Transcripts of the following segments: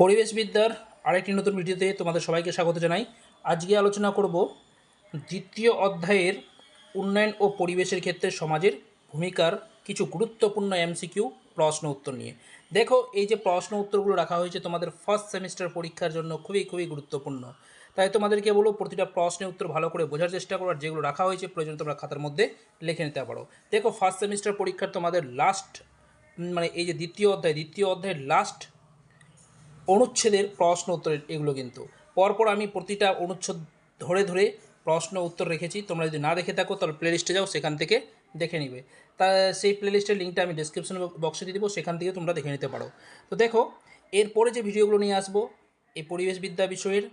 পরিবেশবিদ্যার আরেকটি নতুন ভিডিওতে তোমাদের সবাইকে স্বাগত জানাই। আজকে আলোচনা করব দ্বিতীয় অধ্যায়ের উন্নয়ন ও পরিবেশের ক্ষেত্রে সমাজের ভূমিকার কিছু গুরুত্বপূর্ণ এমসিকিউ প্রশ্ন উত্তর নিয়ে। দেখো, এই যে প্রশ্ন উত্তরগুলো রাখা হয়েছে তোমাদের ফার্স্ট সেমিস্টার পরীক্ষার জন্য খুবই খুবই গুরুত্বপূর্ণ। তাই তোমাদেরকে বলব, প্রতিটা প্রশ্নের উত্তর ভালো করে বোঝার চেষ্টা করো আর যেগুলো রাখা হয়েছে প্রয়োজন তোমরা খাতার মধ্যে লিখে নিতে পারো। দেখো ফার্স্ট সেমিস্টার পরীক্ষার তোমাদের লাস্ট মানে এই যে দ্বিতীয় অধ্যায়, দ্বিতীয় অধ্যায়ের লাস্ট অনুচ্ছেদের প্রশ্ন উত্তরের এগুলো কিন্তু। পরপর আমি প্রতিটা অনুচ্ছেদ ধরে ধরে প্রশ্ন উত্তর রেখেছি। তোমরা যদি না দেখে থাকো, তাহলে প্লেলিস্টে যাও, সেখান থেকে দেখে নিবে। তা সেই প্লেলিস্টের লিঙ্কটা আমি ডিসক্রিপশন বক্সে দিয়ে দেবো, সেখান থেকে তোমরা দেখে নিতে পারো। তো দেখো, এরপরে যে ভিডিওগুলো নিয়ে আসব, এই পরিবেশবিদ্যা বিষয়ের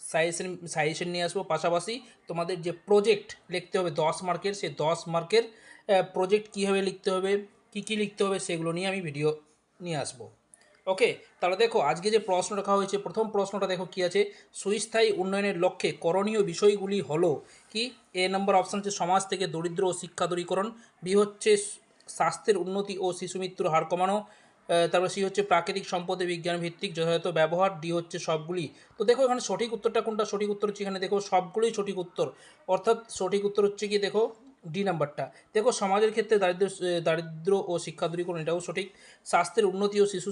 সাজেশন সাজেশন নিয়ে আসব। পাশাপাশি তোমাদের যে প্রজেক্ট লিখতে হবে, দশ মার্কের, সেই দশ মার্কের প্রজেক্ট কীভাবে লিখতে হবে, কী কী লিখতে হবে, সেগুলো নিয়ে আমি ভিডিও নিয়ে আসব। ওকে তাহলে দেখো, আজকে যে প্রশ্ন রাখা হয়েছে, প্রথম প্রশ্নটা দেখো কি আছে? সুস্থায়ী উন্নয়নের লক্ষ্যে করণীয় বিষয়গুলি হলো কি? এ নম্বর অপশান হচ্ছে সমাজ থেকে দরিদ্র ও শিক্ষা দূরীকরণ বি হচ্ছে স্বাস্থ্যের উন্নতি ও শিশু মৃত্যুর হার কমানো তারপর সি হচ্ছে প্রাকৃতিক সম্পদে বিজ্ঞান ভিত্তিক যথাযথ ব্যবহার ডি হচ্ছে সবগুলি। তো দেখো, এখানে সঠিক উত্তরটা কোনটা? সঠিক উত্তর হচ্ছে এখানে দেখো, সবগুলোই সঠিক উত্তর। অর্থাৎ সঠিক উত্তর হচ্ছে কি দেখো ডি নাম্বারটা। দেখো, সমাজের ক্ষেত্রে দারিদ্র দারিদ্র ও শিক্ষা দূরীকরণ এটাও সঠিক। স্বাস্থ্যের উন্নতি ও শিশু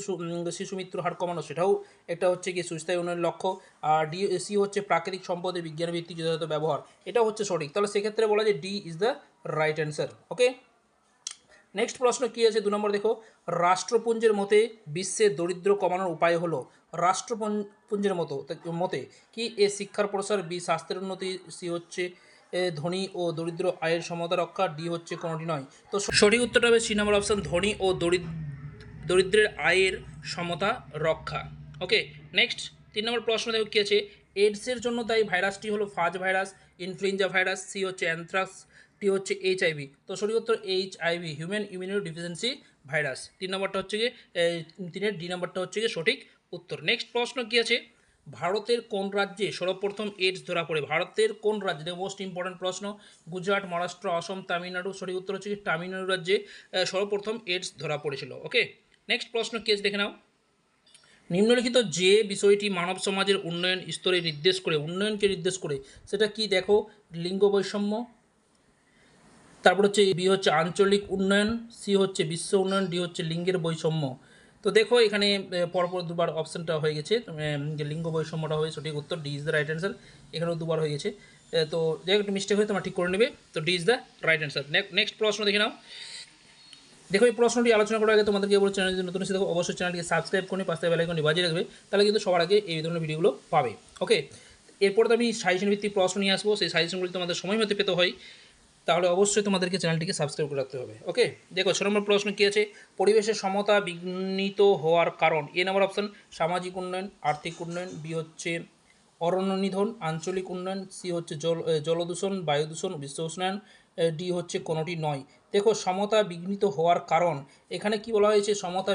শিশু মৃত্যুর হার কমানো, সেটাও একটা হচ্ছে কি সুস্থায়ী উন্নয়নের লক্ষ্য। আর ডি, সি হচ্ছে প্রাকৃতিক সম্পদের বিজ্ঞান ভিত্তিক যথাযথ ব্যবহার, এটাও হচ্ছে সঠিক। তাহলে সেক্ষেত্রে বলা যায় D is the right answer, okay? Next প্রশ্ন কী আছে? দু নম্বর দেখো, রাষ্ট্রপুঞ্জের মতে বিশ্বের দরিদ্র কমানোর উপায় হলো রাষ্ট্রপুঞ্জের মতো মতে কি এ শিক্ষার প্রসার, বি স্বাস্থ্যের উন্নতি, সি হচ্ছে ধনী ও দরিদ্র আয়ের সমতা রক্ষা ডি হচ্ছে কোনোটি নয়। তো সঠিক উত্তরটা হবে সি নম্বর অপশান, ধনী ও দরিদ্র দরিদ্রের আয়ের সমতা রক্ষা। ওকে, নেক্সট, তিন নম্বর প্রশ্ন দেখো কী আছে? এইডসের জন্য দায়ী ভাইরাসটি হলো phage virus, influenza virus, C হচ্ছে অ্যানথ্রাক্স, টি হচ্ছে এইচ আইভি তো সঠিক উত্তর H I V human immunodeficiency. তিন নম্বরটা হচ্ছে গিয়ে তিনের ডি নম্বরটা হচ্ছে গিয়ে সঠিক উত্তর। নেক্সট প্রশ্ন কী আছে? ভারতের কোন রাজ্যে সর্বপ্রথম এইডস ধরা পড়ে? ভারতের কোন রাজ্যে? মোস্ট ইম্পর্ট্যান্ট প্রশ্ন, গুজরাট, মহারাষ্ট্র, অসম, তামিলনাড়ু সঠিক উত্তর হচ্ছে তামিলনাড়ু রাজ্যে সর্বপ্রথম এইডস ধরা পড়েছিল। ওকে নেক্সট প্রশ্ন কি আছে দেখে নাও। নিম্নলিখিত যে বিষয়টি মানব সমাজের উন্নয়ন স্তরে নির্দেশ করে, উন্নয়নকে নির্দেশ করে, সেটা কি দেখো? লিঙ্গ বৈষম্য। তারপর হচ্ছে বি হচ্ছে আঞ্চলিক উন্নয়ন, সি হচ্ছে বিশ্ব উন্নয়ন, ডি হচ্ছে লিঙ্গের বৈষম্য। তো দেখো, এখানে পরপর দুবার অপশানটা হয়ে গেছে। যে লিঙ্গ বৈষম্যটা হয়ে সঠিক উত্তর D is the right answer এখানেও দুবার হয়ে গেছে। তো যাই একটু মিস্টেক হয়ে তোমরা ঠিক করে নেবে। তো D is the right answer next প্রশ্ন দেখে নাও। দেখো, এই প্রশ্নটি আলোচনা করার আগে তোমাদেরকে বলছি, চ্যানেল নতুন এসে দেখো, অবশ্যই চ্যানেলটিকে সাবস্ক্রাইব করে পাশে বেলাইকনটি বাজিয়ে রাখবে। তাহলে কিন্তু সবার আগে এই ধরনের ভিডিওগুলো পাবে। ওকে এরপর তো আমি সাজেশন ভিত্তিক প্রশ্ন নিয়ে আসব। সেই সাজেশনগুলি তোমাদের সময় মতো পেতে হয়। তাহলে অবশ্যই তোমাদেরকে চ্যানেলটিকে সাবস্ক্রাইব করে রাখতে হবে। ওকে দেখো ছ নম্বর প্রশ্ন কী আছে? পরিবেশের সমতা বিঘ্নিত হওয়ার কারণ। এ নম্বর অপশান সামাজিক উন্নয়ন, আর্থিক উন্নয়ন বি হচ্ছে অরণ্য নিধন, আঞ্চলিক উন্নয়ন সি হচ্ছে জল জলদূষণ, বায়ু দূষণ, বিশ্ব উষ্ণায়ন ডি হচ্ছে কোনোটি নয়। দেখো, সমতা বিঘ্নিত হওয়ার কারণ। এখানে কি বলা হয়েছে? সমতা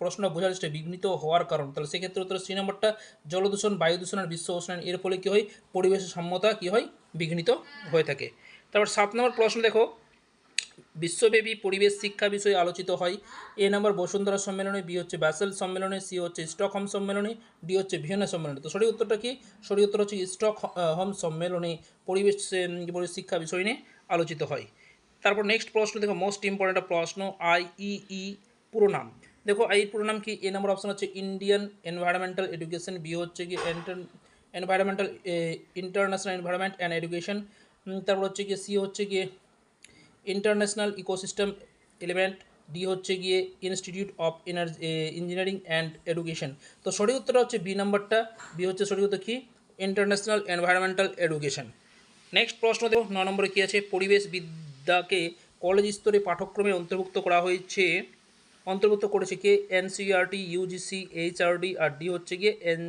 প্রশ্ন বোঝার চেষ্টা, বিঘ্নিত হওয়ার কারণ। তাহলে সেক্ষেত্রে উত্তর সি নম্বরটা জলদূষণ, বায়ু দূষণ আর বিশ্ব উষ্ণায়ন। এর ফলে কী হয়? পরিবেশের সমতা কী হয়? বিঘ্নিত হয়ে থাকে। তারপর সাত নম্বর প্রশ্ন দেখো। বিশ্বব্যাপী পরিবেশ শিক্ষা বিষয়ে আলোচিত হয়। এ নম্বর বসুন্ধরা সম্মেলনে, বি হচ্ছে ব্যাসেল সম্মেলনে, সি হচ্ছে স্টকহোম সম্মেলনে, ডি হচ্ছে ভিয়েনা সম্মেলনে। তো সঠিক উত্তরটা কি? সঠিক উত্তর হচ্ছে স্টক হোম সম্মেলনে পরিবেশ পরিবেশ শিক্ষা বিষয় নিয়ে আলোচিত হয়। তারপর নেক্সট প্রশ্ন দেখো মোস্ট ইম্পর্টেন্ট প্রশ্ন আইইই পুরো নাম। দেখো আই পুরো নাম কি? এ নম্বর অপশন হচ্ছে ইন্ডিয়ান এনভায়রনমেন্টাল এডুকেশন বি হচ্ছে কি environmental international environment and education তারপর হচ্ছে গিয়ে সি হচ্ছে গিয়ে ইন্টারন্যাশনাল ইকোসিস্টেম এলিমেন্ট ডি হচ্ছে গিয়ে institute of energy engineering and education তো সঠিক উত্তরটা হচ্ছে বি নাম্বারটা। বি হচ্ছে সঠিক উত্তর কি? ইন্টারন্যাশনাল এনভায়রনমেন্টাল এডুকেশন নেক্সট প্রশ্ন দেখো, ন নম্বরে কী আছে? পরিবেশ বিদ্যাকে কলেজ স্তরে পাঠ্যক্রমে অন্তর্ভুক্ত করা হয়েছে, অন্তর্ভুক্ত করেছে কে? এনসিআরটি ইউজিসি এইচআরডি আর ডি হচ্ছে গিয়ে এন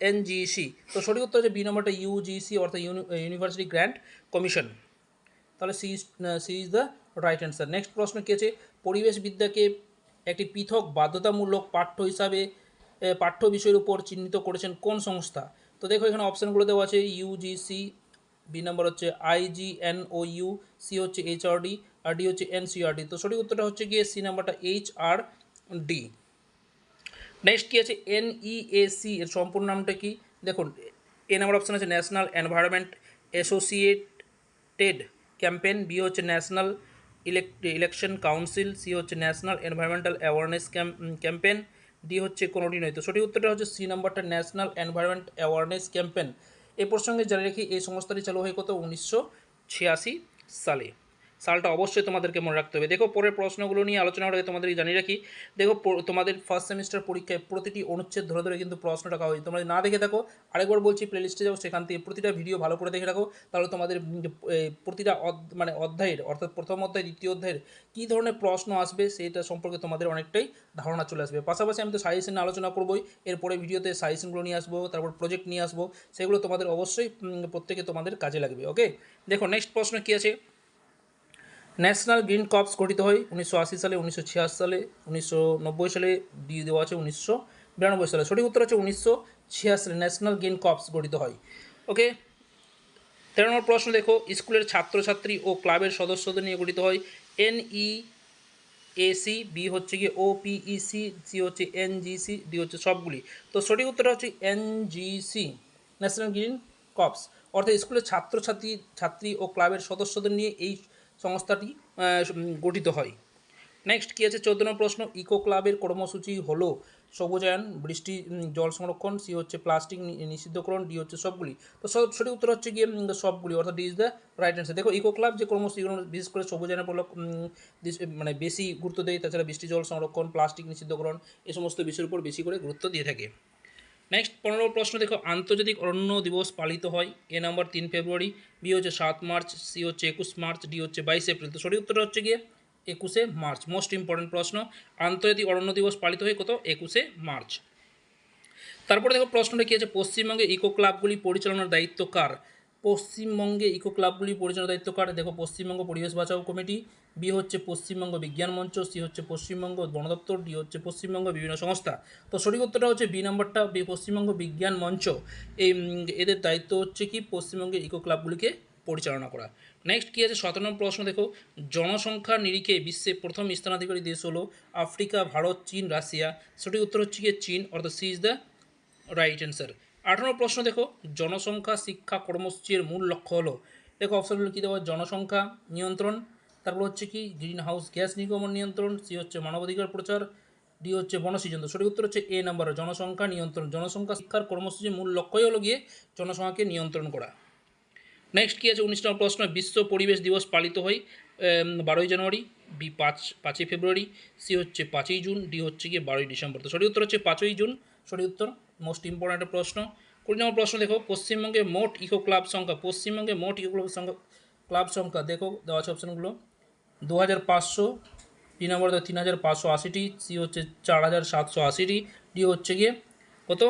এনজিসি। তো সঠিক উত্তর হচ্ছে বি নম্বরটা ইউজিসি, অর্থাৎ ইউনিভার্সিটি গ্র্যান্ট কমিশন। তাহলে C C is the right answer. Next প্রশ্ন কী আছে? পরিবেশ বিদ্যাকে একটি পৃথক বাধ্যতামূলক পাঠ্য হিসাবে পাঠ্য বিষয়ের উপর চিহ্নিত করেছেন কোন সংস্থা? তো দেখো এখানে অপশানগুলো দেওয়া আছে, ইউজিসি, বি নাম্বার হচ্ছে আইজিএনও ইউ, সি হচ্ছে এইচআরডি আর ডি হচ্ছে এনসিআরডি তো সঠিক উত্তরটা হচ্ছে গিয়ে সি নাম্বারটা এইচ আর ডি। নেক্সট কী আছে? এনইএসি এর সম্পূর্ণ নামটা কি? দেখুন এ নাম্বার অপশান আছে national environment associated campaign B হচ্ছে ন্যাশনাল ইলেকশন কাউন্সিল সি হচ্ছে national environmental awareness campaign D হচ্ছে কোনোটি নয়। তো সঠিক উত্তরটা হচ্ছে সি নাম্বারটা ন্যাশনাল এনভায়রনমেন্ট অ্যাওয়ারনেস ক্যাম্পেন এ প্রসঙ্গে জানিয়ে রাখি, এই সংস্থাটি চালু হয় কত? উনিশশো ছিয়াশি সালে। সালটা অবশ্যই তোমাদেরকে মনে রাখতে হবে। দেখো, পরের প্রশ্নগুলো নিয়ে আলোচনা করে তোমাদেরকে জানিয়ে রাখি। দেখো তোমাদের ফার্স্ট সেমিস্টার পরীক্ষায় প্রতিটি অনুচ্ছেদ ধরে ধরে কিন্তু প্রশ্ন রাখা হয় তোমরা না দেখে থাকো, আরেকবার বলছি প্লেলিস্টে যাও, সেখান থেকে প্রতিটা ভিডিও ভালো করে দেখে রাখো। তাহলে তোমাদের প্রতিটা মানে অধ্যায়ের, অর্থাৎ প্রথম অধ্যায়, দ্বিতীয় অধ্যায়ের কী ধরনের প্রশ্ন আসবে, সেটা সম্পর্কে তোমাদের অনেকটাই ধারণা চলে আসবে। পাশাপাশি আমি তো সাজেশন আলোচনা করবোই। এরপরে ভিডিওতে সাজেশনগুলো নিয়ে আসব, তারপর প্রজেক্ট নিয়ে আসব। সেগুলো তোমাদের অবশ্যই প্রত্যেকে তোমাদের কাজে লাগবে ওকে দেখো নেক্সট প্রশ্ন কী আছে? ন্যাশনাল গ্রিন কপস গঠিত হয় উনিশশো আশি সালে, উনিশশো ছিয়াশি সালে, উনিশশো নব্বই সালে দিয়ে দেওয়া আছে উনিশশো বিরানব্বই সালে। সঠিক উত্তর হচ্ছে উনিশশো ছিয়াশি সালে ন্যাশনাল গ্রিন কপস গঠিত হয়। ওকে তেরো নম্বর প্রশ্ন দেখো। স্কুলের ছাত্রছাত্রী ও ক্লাবের সদস্যদের নিয়ে গঠিত হয়। এন এনই এসি বি হচ্ছে গিয়ে ও পিইসি সি হচ্ছে এনজিসি ডি হচ্ছে সবগুলি। তো সঠিক উত্তরটা হচ্ছে এনজিসি ন্যাশনাল গ্রিন কপস। অর্থাৎ স্কুলের ছাত্রছাত্রী, ছাত্রী ও ক্লাবের সদস্যদের নিয়ে এই সংস্থাটি গঠিত হয়। নেক্সট কী আছে? চোদ্দ নম্বর প্রশ্ন ইকো ক্লাবের কর্মসূচি হলো সবুজায়ন, বৃষ্টি জল সংরক্ষণ, সি হচ্ছে প্লাস্টিক নিষিদ্ধকরণ, ডি হচ্ছে সবগুলি। তো সব, সঠিক উত্তর হচ্ছে গিয়ে সবগুলি, অর্থাৎ D is the right answer দেখো ইকো ক্লাব যে কর্মসূচিগুলো, বিশেষ করে সবুজায়নের দিস- মানে বেশি গুরুত্ব দেয়, তাছাড়া বৃষ্টি, জল সংরক্ষণ প্লাস্টিক নিষিদ্ধকরণ এই সমস্ত বিষয়ের উপর বেশি করে গুরুত্ব দিয়ে থাকে। নেক্সট পনেরো প্রশ্ন দেখো, আন্তর্জাতিক অরণ্য দিবস পালিত হয়, এ নাম্বার তিন ফেব্রুয়ারি বি হচ্ছে সাত মার্চ সি হচ্ছে একুশ মার্চ ডি হচ্ছে বাইশ এপ্রিল তো সঠিক উত্তরটা হচ্ছে গিয়ে একুশে মার্চ মোস্ট ইম্পর্টেন্ট প্রশ্ন। আন্তর্জাতিক অরণ্য দিবস পালিত হয় কত? একুশে মার্চ তারপরে দেখো প্রশ্নটা কী আছে? পশ্চিমবঙ্গে ইকো ক্লাবগুলি পরিচালনার দায়িত্ব কার? পশ্চিমবঙ্গে ইকো ক্লাবগুলি পরিচালনার দায়িত্ব কার? দেখো, পশ্চিমবঙ্গ পরিবেশ বাঁচাও কমিটি বি হচ্ছে পশ্চিমবঙ্গ বিজ্ঞান মঞ্চ সি হচ্ছে পশ্চিমবঙ্গ বন দপ্তর ডি হচ্ছে পশ্চিমবঙ্গ বিভিন্ন সংস্থা। তো সঠিক উত্তরটা হচ্ছে বি নম্বরটা পশ্চিমবঙ্গ বিজ্ঞান মঞ্চ। এই এদের দায়িত্ব হচ্ছে কি? পশ্চিমবঙ্গের ইকো ক্লাবগুলিকে পরিচালনা করা। নেক্সট কী আছে? সতেরো নম্বর প্রশ্ন, দেখো, জনসংখ্যার নিরিখে বিশ্বে প্রথম স্থানাধিকারী দেশ হলো আফ্রিকা, ভারত, চীন, রাশিয়া। সঠিক উত্তর হচ্ছে গিয়ে চীন, অর্থাৎ C is the right answer আঠারো প্রশ্ন দেখো, জনসংখ্যা শিক্ষা কর্মসূচির মূল লক্ষ্য হলো। দেখো অপশনগুলো কী দেওয়া জনসংখ্যা নিয়ন্ত্রণ, তারপর হচ্ছে কি গ্রিন হাউস গ্যাস নির্গমন নিয়ন্ত্রণ সি হচ্ছে মানবাধিকার প্রচার ডি হচ্ছে বনসৃজন সঠিক উত্তর হচ্ছে এ নাম্বার জনসংখ্যা নিয়ন্ত্রণ। জনসংখ্যা শিক্ষার কর্মসূচির মূল লক্ষ্যই হলো গিয়ে জনসংখ্যাকে নিয়ন্ত্রণ করা। নেক্সট কী আছে? উনিশ নম্বর প্রশ্ন, বিশ্ব পরিবেশ দিবস পালিত হয় বারোই জানুয়ারি বি পাঁচ, পাঁচই ফেব্রুয়ারি সি হচ্ছে পাঁচই জুন ডি হচ্ছে গিয়ে বারোই ডিসেম্বর। তো সঠিক উত্তর হচ্ছে পাঁচই জুন, সঠিক উত্তর মোস্ট ইম্পর্ট্যান্ট প্রশ্ন। কুড়ি নম্বর প্রশ্ন দেখো, পশ্চিমবঙ্গে মোট ইকো ক্লাব সংখ্যা, পশ্চিমবঙ্গে মোট ইকো ক্লাব সংখ্যা ক্লাব সংখ্যা, দেখো, দেওয়া আছে অপশানগুলো দু হাজার পাঁচশো বি নম্বর তিন হাজার পাঁচশো আশিটি, সি হচ্ছে চার হাজার সাতশো আশিটি, ডি হচ্ছে গিয়ে কত?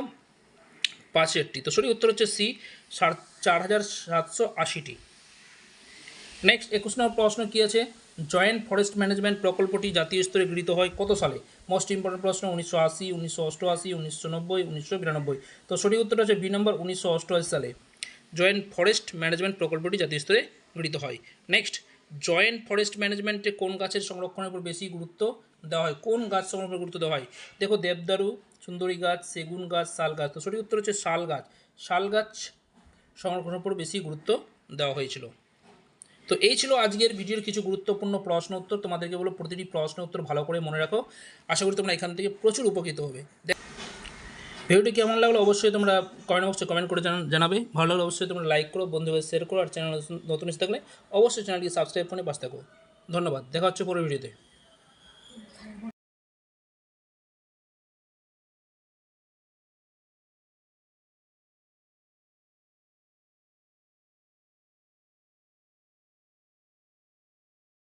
পাঁচেরটি তো সঠিক উত্তর হচ্ছে সি চার হাজার সাতশো আশিটি। নেক্সট একুশ নম্বর প্রশ্ন কী আছে? জয়েন্ট ফরেস্ট ম্যানেজমেন্ট প্রকল্পটি জাতীয় স্তরে গৃহীত হয় কত সালে? মোস্ট ইম্পর্টেন্ট প্রশ্ন, উনিশশো আশি, উনিশশো অষ্টআশি, উনিশশো নব্বই, উনিশশো বিরানব্বই। তো সঠিক উত্তর হচ্ছে বি নম্বর, উনিশশো অষ্টআশি সালে জয়েন্ট ফরেস্ট ম্যানেজমেন্ট প্রকল্পটি জাতীয় স্তরে গৃহীত হয়। নেক্সট জয়েন্ট ফরেস্ট ম্যানেজমেন্টে কোন গাছের সংরক্ষণের উপর বেশি গুরুত্ব দেওয়া হয়? কোন গাছ সংরক্ষণের গুরুত্ব দেওয়া হয়? দেখো, দেবদারু, সুন্দরী গাছ, সেগুন গাছ, শাল গাছ। তো সঠিক উত্তর হচ্ছে শাল গাছ। শাল গাছ সংরক্ষণের উপর বেশি গুরুত্ব দেওয়া হয়েছিল। তো এই ছিল আজকের ভিডিওর কিছু গুরুত্বপূর্ণ প্রশ্ন উত্তর তোমাদেরকে বলো প্রতিটি প্রশ্ন উত্তর ভালো করে মনে রাখো। আশা করি তোমরা এখান থেকে প্রচুর উপকৃত হবে। ভিডিওটি কেমন লাগল অবশ্যই তোমরা কমেন্ট বক্সে কমেন্ট করে জানা- জানাবে। ভালো লাগলে অবশ্যই তোমরা লাইক করো বন্ধুদের শেয়ার করো, আর চ্যানেল নতুন এসে থাকলে অবশ্যই চ্যানেলটি সাবস্ক্রাইব করে পাশে থাকো। ধন্যবাদ। দেখা হচ্ছে পরের ভিডিওতে।